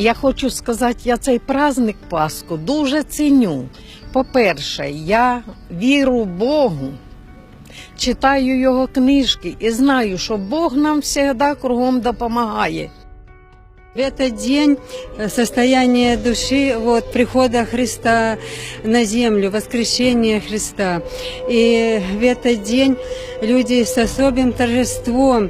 Я хочу сказати, я цей праздник Пасху дуже ціню. По-перше, я віру Богу, читаю його книжки і знаю, що Бог нам завжди кругом допомагає. В этот день э, состояние души вот, прихода Христа на землю, воскрешения Христа. И в этот день люди с особым торжеством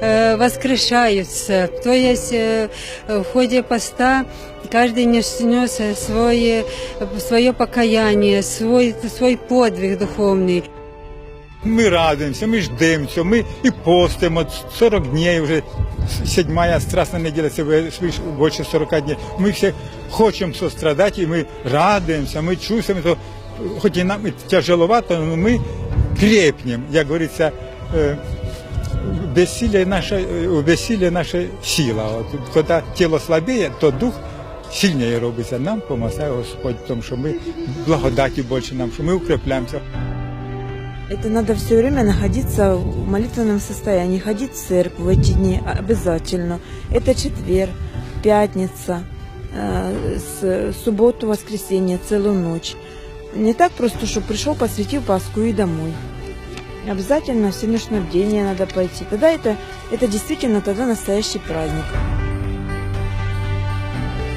э, воскрешаются. То есть э, в ходе поста каждый нес нес свое, свое покаяние, свой, свой подвиг духовный. Ми радуємося, ми ждемо цього, ми і постимо 40 днів вже седьмая страстна неділя, це ви- більше 40 днів. Ми всі хочемо сострадати, і ми радуємося, ми чувствуємо, то, хоч і нам тяжеловато, але ми крепнем, як говориться, е, безсилие наша, е, наша сила. От, коли тіло слабіє, то дух сильніше робиться. Нам помагає Господь тому, що ми благодаті більше нам, що ми укрепляємося. Это надо все время находиться в молитвенном состоянии, ходить в церковь в эти дни обязательно. Это четверг, пятница, э, субботу, воскресенье, целую ночь. Не так просто, что пришел, посвятил Пасху и домой. Обязательно в всеночное бдение надо пойти. Тогда это, это действительно тогда настоящий праздник.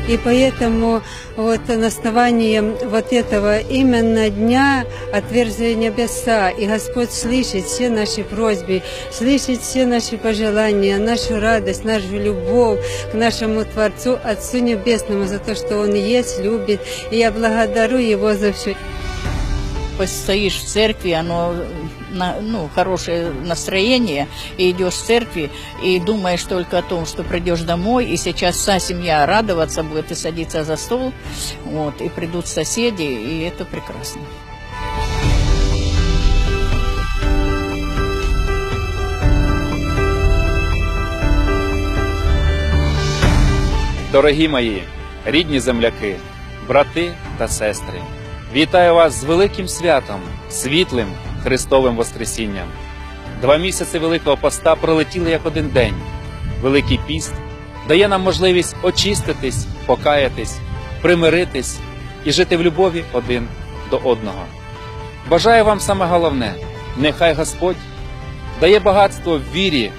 И поэтому вот на основании вот этого именно дня отверзли небеса, и Господь слышит все наши просьбы, слышит все наши пожелания, нашу радость, нашу любовь к нашему Творцу, Отцу Небесному, за то, что Он есть, любит. И я благодарю Его за все. постоишь в церкви, оно на- ну, хорошее настроение, и идешь в церкви, и думаешь только о том, что придешь домой, и сейчас вся семья радоваться будет и садиться за стол, вот, и придут соседи, и это прекрасно. Дорогі мої, рідні земляки, брати та сестри, вітаю вас з великим святом, світлим Христовим Воскресінням. Два місяці Великого Поста пролетіли як один день. Великий піст дає нам можливість очиститись, покаятись, примиритись і жити в любові один до одного. Бажаю вам саме головне, нехай Господь дає багатство в вірі,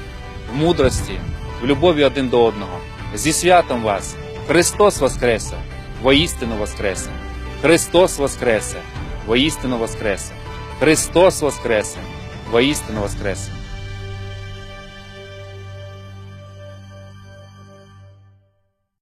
в мудрості, в любові один до одного. Зі святом вас! Христос Воскресе! Воістину Воскресе! Христос Воскресе! Воістину Воскресе! Христос Воскресе! Воістину Воскресе!